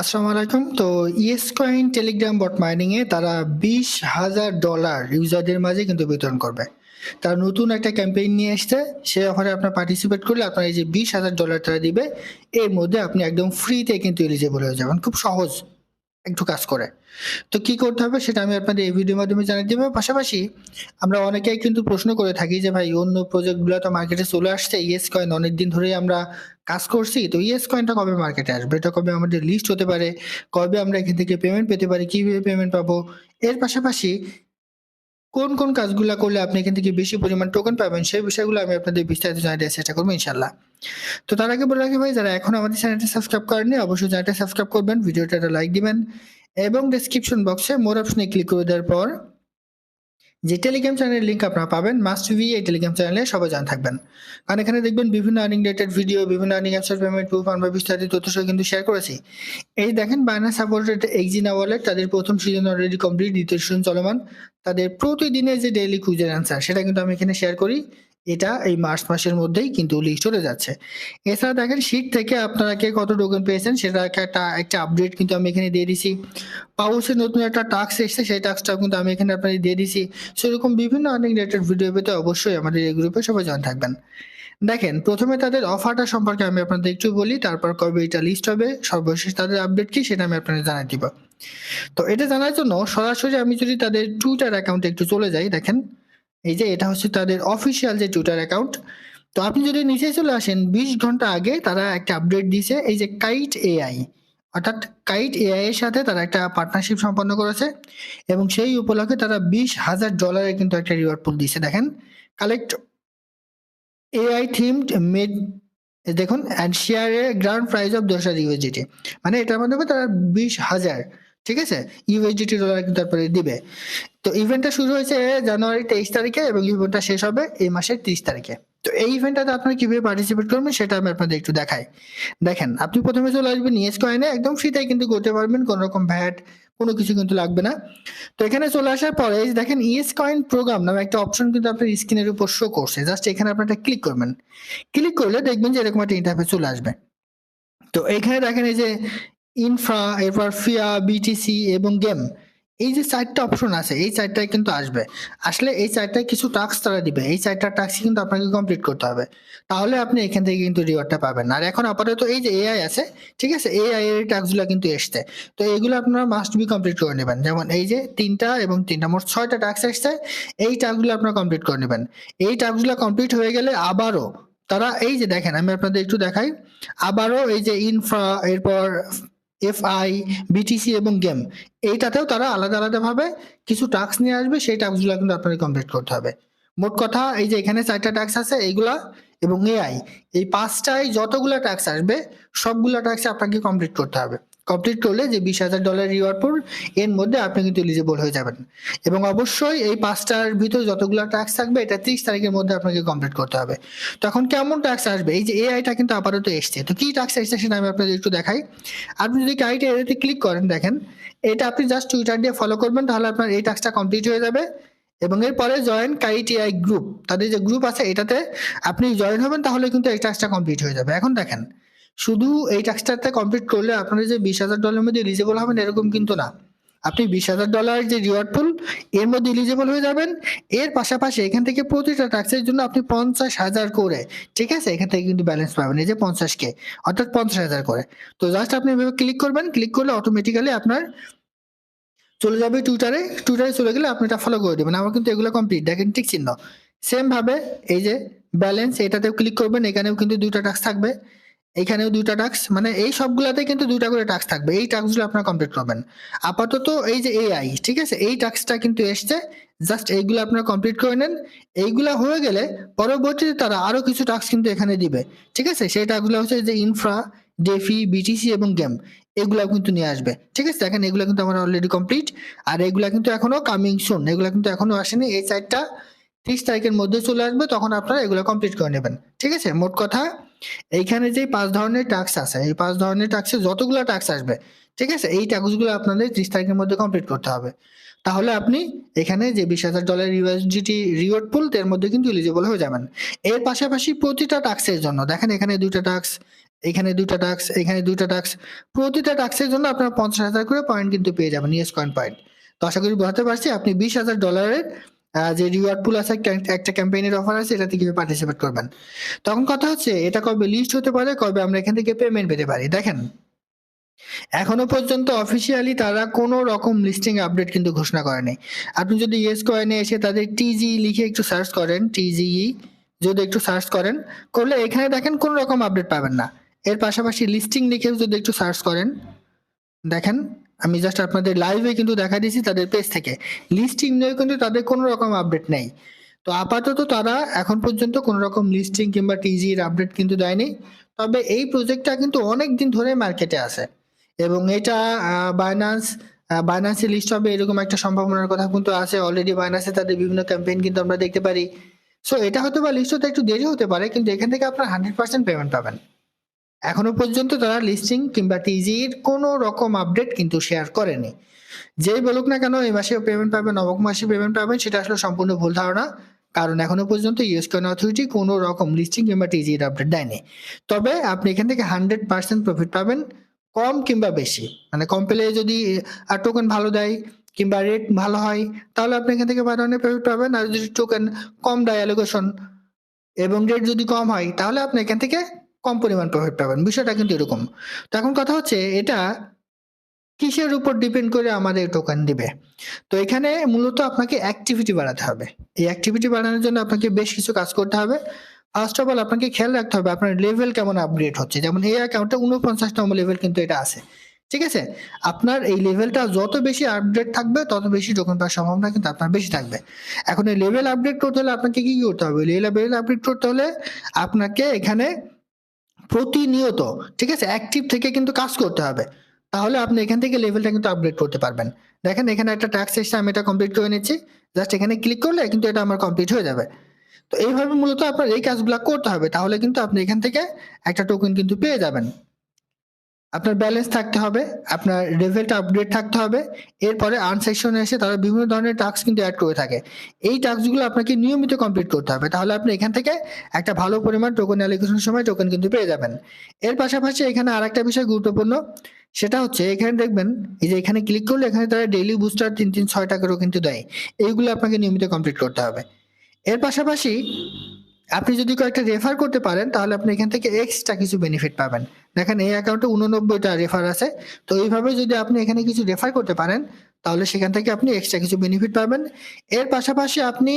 আসসালামু আলাইকুম। তো yes coin telegram bot mining এ তারা বিশ হাজার ডলার ইউজারদের মাঝে কিন্তু বিতরণ করবে। তারা নতুন একটা ক্যাম্পেইন নিয়ে এসছে, সে অফারে আপনার পার্টিসিপেট করলে আপনার এই যে বিশ হাজার ডলার তারা দিবে, এর মধ্যে আপনি একদম ফ্রিতে কিন্তু এলিজেবল হয়ে যাবেন, খুব সহজ একটু কাজ করে। তো কি করতে হবে সেটা আমি আপনাদের এই ভিডিওর মাধ্যমে জানিয়ে দেবো। পাশাপাশি আমরা অনেকেই কিন্তু প্রশ্ন করে থাকি যে ভাই, অন্য প্রজেক্টগুলো তো মার্কেটে চলে আসছে ইয়েস কয়েন অনেকদিন ধরেই আমরা কাজ করছি, তো ইয়েস কয়েনটা কবে মার্কেটে আসবে? এটা কবে আমাদের লিস্ট হতে পারে? কবে আমরা এখান থেকে পেমেন্ট পেতে পারি? কীভাবে পেমেন্ট পাবো? এর পাশাপাশি কোন কোন কাজগুলো করলে আপনি এখান থেকে বেশি পরিমাণ টোকেন পাবেন? সেই বিষয়গুলো আমি আপনাদের বিস্তারিত জানাতে চেষ্টা করব ইনশাল্লাহ তো তার আগে বলে রাখি ভাই, যারা এখন আমাদের চ্যানেলটি সাবস্ক্রাইব করেননি, অবশ্যই চ্যানেলটা সাবস্ক্রাইব করবেন, ভিডিওটা লাইক দিবেন, এবং ডেসক্রিপশন বক্সে মোর অপশনে ক্লিক করে দেওয়ার পর যে টেলিগ্রাম চ্যানেলের লিঙ্ক আপনারা পাবেন মাস্ট ভি এই টেলিগ্রাম চ্যানেলে সবাই জানা থাকবেন। কারণ এখানে দেখবেন বিভিন্ন আর্নিং রিলেটেড ভিডিও বিভিন্ন আর্নিং অ্যাপসের পেমেন্ট প্রুফ আমরা বিস্তারিত তথ্য সহ কিন্তু শেয়ার করেছি। এই দেখেন বায়না সাপোর্টেড এক্সিনা ওয়ালেট তাদের প্রথম সিজন অলরেডি কমপ্লিট দ্বিতীয় সিজন চলমান। তাদের প্রতিদিনের যে ডেইলি কুইজের অ্যান্সার সেটা কিন্তু আমি এখানে শেয়ার করি। এটা এই মার্চ মাসের মধ্যেই কিন্তু লিস্ট হতে যাচ্ছে। এছাড়া দেখেন শীট থেকে আপনারা কে কত টোকেন পেয়েছেন সেটা একটা একটা আপডেট কিন্তু আমি এখানে দিয়ে দিছি। পাউসের নতুন একটা টাস্ক এসেছে, সেই টাস্কটাও কিন্তু আমি এখানে আপনাদের দিয়ে দিছি। সেরকম বিভিন্ন আর্নিং রিলেটেড ভিডিও পেতে অবশ্যই আমাদের এই গ্রুপে সবাই জয়েন থাকবেন। দেখেন, প্রথমে তাদের অফারটা সম্পর্কে আমি আপনাদের একটু বলি, তারপর কবে এটা লিস্ট হবে, সর্বশেষ তাদের আপডেট কি সেটা আমি আপনাদের জানাই দিব। তো এটা জানার জন্য সরাসরি আমি যদি তাদের টুইটার অ্যাকাউন্টে একটু চলে যাই, দেখেন। এই যে এটা হচ্ছে তাদের অফিসিয়াল যে টুইটার অ্যাকাউন্ট তো আপনি যদি নিচে চলে আসেন, বিশ ঘণ্টা আগে তারা একটা আপডেট দিয়েছে, এই যে কাইট এআই অর্থাৎ কাইট এআই এর সাথে তারা একটা পার্টনারশিপ সম্পন্ন করেছে এবং সেই উপলক্ষে তারা বিশ হাজার ডলারের কিন্তু একটা রিওয়ার্ড পুল দিয়েছে। দেখেন কালেক্ট এআই থিমড মেড দেখুন and share a grand prize of দশ হাজার ইউএসডিটি মানে এটার মাধ্যমে তারা বিশ হাজার ঠিক আছে? ইউএসডিটি ডলার কিন্তু তারপরে দিবে। তো ইভেন্টটা শুরু হয়েছে জানুয়ারি তেইশ তারিখে এবং ইভেন্টটা শেষ হবে এই মাসের তিরিশ তারিখে। তো এই ইভেন্টটাতে আপনারা কীভাবে পার্টিসিপেট করবেন সেটা আমি আপনাদের একটু দেখাই। দেখেন, আপনি প্রথমে চলে আসবেন ইয়েস কয়েনে একদম ফ্রিতে কিন্তু করতে পারবেন, কোনো রকম ভ্যাট কোনো কিছু কিন্তু লাগবে না। তো এখানে চলে আসার পরে দেখেন ইএস কয়েন প্রোগ্রাম নামে একটা অপশন কিন্তু আপনার স্ক্রিনের উপর শো করছে। জাস্ট এখানে আপনারা ক্লিক করবেন। ক্লিক করলে দেখবেন যে এরকম একটা ইন্টারফেস চলে আসবে। তো এখানে দেখেন এই যে ইনফ্রা এরপর ফিয়া বিটিসি এবং গেম এই যে চারটা অপশন আছে, এই চারটায় কিন্তু আসবে। আসলে এই চারটায় কিছু টাস্ক তারা দিবে, এই চারটা টাস্ক কিন্তু আপনাকে কমপ্লিট করতে হবে। তাহলে আপনি এখান থেকে কিন্তু রিওয়ার্ডটা পাবেন। আর এখন আপাতত এই যে এআই আছে, ঠিক আছে? এআই এর টাস্কগুলো কিন্তু এসছে। তো এইগুলো আপনারা মাস্ট বি কমপ্লিট করে নেবেন। যেমন এই যে তিনটা এবং তিনটা, মোট ছয়টা টাস্ক এসছে, এই টাস্কগুলো আপনারা কমপ্লিট করে নেবেন। এই টাস্কগুলো কমপ্লিট হয়ে গেলে আবারও তারা, এই যে দেখেন, আমি আপনাদের একটু দেখাই, আবারও এই যে ইনফ্রা এরপর এফআই বিটিসি এবং গেম এইটাতেও তারা আলাদা আলাদাভাবে কিছু টাস্ক নিয়ে আসবে, সেই টাস্কগুলো কিন্তু আপনাকে কমপ্লিট করতে হবে। মোট কথা, এই যে এখানে চারটা ট্যাক্স আছে, এইগুলা এবং এআই এই পাঁচটায় যতগুলা ট্যাক্স আসবে, সবগুলা টাস্ক আপনাকে কমপ্লিট করতে হবে। কমপ্লিট করলে যে বিশ হাজার ডলার রিওয়ার্ড পুল এর মধ্যে আপনি কিন্তু এলিজিবল হয়ে যাবেন। এবং অবশ্যই এই পাঁচটার ভিতরে যতগুলো ট্যাক্স থাকবে, এটা ত্রিশ তারিখের মধ্যে আপনাকে কমপ্লিট করতে হবে। তখন কেমন ট্যাক্স আসবে? এই যে এআইটা কিন্তু আপাতত এসছে। তো কি ট্যাক্স এসছে সেটা আমি আপনাদের একটু দেখাই। আপনি যদি কাইট এরিয়াতে ক্লিক করেন, দেখেন, এটা আপনি জাস্ট টুইটার দিয়ে ফলো করবেন, তাহলে আপনার এই ট্যাক্সটা কমপ্লিট হয়ে যাবে। এবং এরপরে জয়েন কাইট এআই গ্রুপ তাদের যে গ্রুপ আছে, এটাতে আপনি জয়েন হবেন, তাহলে কিন্তু এই টাস্কটা কমপ্লিট হয়ে যাবে। এখন দেখেন শুধু এই টাস্কটাতে কমপ্লিট করলে আপনার যে বিশ হাজার ডলারের মধ্যে এলিজিবল হবেন এরকম কিন্তু না। আপনি বিশ হাজার ডলার যে রিওয়ার্ড পুল এর মধ্যে এলিজিবল হয়ে যাবেন। এর পাশাপাশি এখান থেকে প্রতিটা ট্যাক্সের জন্য আপনি পঞ্চাশ হাজার করে, ঠিক আছে? এখান থেকে কিন্তু ব্যালেন্স পাবেন, এই যে পঞ্চাশ কে, অর্থাৎ পঞ্চাশ হাজার করে। তো জাস্ট আপনি এভাবে ক্লিক করবেন ক্লিক করলে অটোমেটিক্যালি আপনার চলে যাবে টুইটারে টুইটারে চলে গেলে আপনি এটা ফলো করে দেবেন। আমার কিন্তু এগুলো কমপ্লিট দেখেন ঠিক চিহ্ন। সেম ভাবে এই যে ব্যালেন্স এটাতেও ক্লিক করবেন, এখানেও কিন্তু দুইটা টাস্ক থাকবে। এখানেও দুইটা টাস্ক মানে এই সবগুলাতে কিন্তু দুইটা করে টাস্ক থাকবে। এই টাস্কগুলো আপনারা কমপ্লিট করবেন। আপাতত এই যে এআই ঠিক আছে? এই টাস্কটা কিন্তু এসছে। জাস্ট এইগুলো আপনারা কমপ্লিট করে নেন। এইগুলো হয়ে গেলে পরবর্তীতে তারা আরও কিছু টাস্ক কিন্তু এখানে দিবে। ঠিক আছে? সেই টাস্কগুলো হচ্ছে যে ইনফ্রা ডেফি বিটিসি এবং গেম এগুলো কিন্তু নিয়ে আসবে। ঠিক আছে? দেখেন, এগুলো কিন্তু আমার অলরেডি কমপ্লিট আর এগুলা কিন্তু এখনও কামিং সুন এগুলো কিন্তু এখনও আসেনি। এই সাইডটা ত্রিশ তারিখের মধ্যে চলে আসবে। তখন আপনারা এগুলো কমপ্লিট করে নেবেন। ঠিক আছে? মোট কথা এইখানে যে পাঁচ ধরনের টাস্ক আছে, এই পাঁচ ধরনের টাস্কে যতগুলো টাস্ক আসবে, ঠিক আছে? এই টাস্কগুলো আপনাদের ত্রিশ তারিখের মধ্যে কমপ্লিট করতে হবে। তাহলে আপনি এখানে যে বিশ হাজার ডলার ইউএসডিটি রিওয়ার্ড পুল এর মধ্যে কিন্তু এলিজিবল হয়ে যাবেন। এর পাশাপাশি প্রতিটা টাস্কের জন্য, দেখেন এখানে দুইটা টাস্ক এখানে দুটা টাক্স এখানে দুটা টাক্স প্রতিটা টাক্সের জন্য আপনার পঞ্চাশ হাজার করে পয়েন্ট কিন্তু পেয়ে যাবেন ইয়েস কয়েন পয়েন্ট তো আশা করি বোঝাতে পারছি, আপনি বিশ হাজার ডলারের যে রিওয়ার্ড পুল আছে একটা ক্যাম্পেইনের অফার আছে, এটাতে কীভাবে পার্টিসিপেট করবেন। তখন কথা হচ্ছে, এটা কবে লিস্ট হতে পারে, কবে আমরা এখান থেকে পেমেন্ট পেতে পারি, দেখেন। এখনও পর্যন্ত অফিসিয়ালি তারা কোনো রকম লিস্টিং আপডেট কিন্তু ঘোষণা করেনি। আপনি যদি ইয়েস কয়েনে এসে তাদের টিজি লিখে একটু সার্চ করেন টিজিই যদি একটু সার্চ করেন, করলে এখানে দেখেন কোনো রকম আপডেট পাবেন না। এর পাশাপাশি লিস্টিং লিখেও যদি একটু সার্চ করেন, দেখেন আমি জাস্ট আপনাদের লাইভে কিন্তু দেখা দিয়েছি তাদের পেজ থেকে। লিস্টিং নিয়ে কিন্তু তাদের কোনো রকম আপডেট নেই। তো আপাতত তারা এখন পর্যন্ত কোনো রকম লিস্টিং কিংবা টিজির আপডেট কিন্তু দেয়নি। তবে এই প্রজেক্টটা কিন্তু অনেক দিন ধরে মার্কেটে আছে। এবং এটা বাইনান্স বাইনান্সে লিস্ট হবে এরকম একটা সম্ভাবনার কথা কিন্তু আছে। অলরেডি বাইনান্সে তাদের বিভিন্ন ক্যাম্পেইন কিন্তু আমরা দেখতে পারি। সো এটা হতে বা লিস্ট হতে একটু দেরি হতে পারে, কিন্তু এখান থেকে আপনার হান্ড্রেড পার্সেন্ট পেমেন্ট পাবেন। এখনও পর্যন্ত তারা লিস্টিং কিংবা টিজির কোনো রকম আপডেট কিন্তু শেয়ার করেনি। যেই বলুক না কেন, এই মাসে পেমেন্ট পাবেন নবক মাসে পেমেন্ট পাবেন, সেটা আসলে সম্পূর্ণ ভুল ধারণা। কারণ এখনও পর্যন্ত ইউএস কয়েন অথরিটি কোনো রকম লিস্টিং কিংবা টিজির আপডেট দেয়নি। তবে আপনি এখান থেকে হান্ড্রেড পার্সেন্ট প্রফিট পাবেন, কম কিংবা বেশি। মানে কম পেলে যদি টোকেন ভালো দেয় কিংবা রেট ভালো হয়, তাহলে আপনি এখান থেকে ধরনের প্রফিট পাবেন। আর যদি টোকেন কম দেয় অ্যালোকেশন এবং রেট যদি কম হয়, তাহলে আপনি এখান থেকে পরিমাণ প্রফিট পাবেন। বিষয়টা কিন্তু এরকম। তো এখন কথা হচ্ছে, এটা কিসের উপর ডিপেন্ড করে আমাদের টোকেন দিবে? তো এখানে মূলত আপনাকে অ্যাক্টিভিটি বাড়াতে হবে। এই অ্যাক্টিভিটি বাড়ানোর জন্য আপনাকে বেশ কিছু কাজ করতে হবে। ফার্স্ট অফ অল আপনাকে খেয়াল রাখতে হবে আপনার লেভেল কেমন আপগ্রেড হচ্ছে। যেমন এই অ্যাকাউন্টে উনপঞ্চাশতম লেভেল কিন্তু এটা আছে। ঠিক আছে? আপনার এই লেভেলটা যত বেশি আপডেট থাকবে, তত বেশি টোকেন পাওয়ার সম্ভাবনা কিন্তু আপনার বেশি থাকবে। এখন এই লেভেল আপডেট করতে হলে আপনাকে কি করতে হবে? লেভেল আপডেট করতে হলে আপনাকে এখানে প্রতিনিয়ত, ঠিক আছে? অ্যাক্টিভ থেকে কিন্তু কাজ করতে হবে। তাহলে আপনি এখান থেকে লেভেলটা কিন্তু আপডেট করতে পারবেন। দেখেন, এখানে একটা ট্যাক্স এসে আমি এটা কমপ্লিট করে নিচ্ছি। জাস্ট এখানে ক্লিক করলে কিন্তু এটা আমার কমপ্লিট হয়ে যাবে। তো এইভাবে মূলত আপনার এই কাজগুলো করতে হবে। তাহলে কিন্তু আপনি এখান থেকে একটা টোকেন কিন্তু পেয়ে যাবেন। আপনার ব্যালেন্স থাকতে হবে, আপনার লেভেলটা আপডেট থাকতে হবে, এরপরে আর্ন সেকশনে এসে তারা বিভিন্ন ধরনের টাস্ক কিন্তু অ্যাড করে থাকে। এই টাস্কগুলো আপনাকে নিয়মিত কমপ্লিট করতে হবে, তাহলে আপনি এখান থেকে একটা ভালো পরিমাণ টোকেন অ্যালিকেশনের সময় টোকেন কিন্তু পেয়ে যাবেন। এর পাশাপাশি এখানে আরেকটা বিষয় গুরুত্বপূর্ণ, সেটা হচ্ছে এখানে দেখবেন, এই যে এখানে ক্লিক করলে এখানে তারা ডেইলি বুস্টার তিন তিন ছয় টাকারও কিন্তু দেয়। এইগুলো আপনাকে নিয়মিত কমপ্লিট করতে হবে। এর পাশাপাশি আপনি যদি কয়েকটা রেফার করতে পারেন, তাহলে আপনি এখান থেকে এক্সট্রা কিছু বেনিফিট পাবেন। দেখেন, এই অ্যাকাউন্টে উননব্বইটা রেফার আছে। তো এইভাবে যদি আপনি এখানে কিছু রেফার করতে পারেন, তাহলে সেখান থেকে আপনি এক্সট্রা কিছু বেনিফিট পাবেন। এর পাশাপাশি আপনি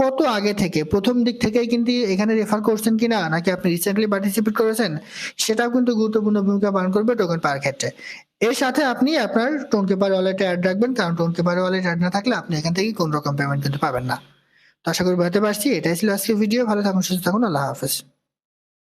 কত আগে থেকে, প্রথম দিক থেকেই কিন্তু এখানে রেফার করছেন কিনা, নাকি আপনি রিসেন্টলি পার্টিসিপেট করেছেন, সেটাও কিন্তু গুরুত্বপূর্ণ ভূমিকা পালন করবে টোকেন পাওয়ার ক্ষেত্রে। এর সাথে আপনি আপনার টোন পেপার ওয়ালেটে অ্যাড রাখবেন, কারণ টোন পেপার ওয়ালেট অ্যাড না থাকলে আপনি এখান থেকে কোন রকম পেমেন্ট কিন্তু পাবেন না। আশা করি বুঝতে পারছি। এটাই ছিল আজকের ভিডিও ভালো থাকুন সুস্থ থাকুন। আল্লাহ হাফেজ।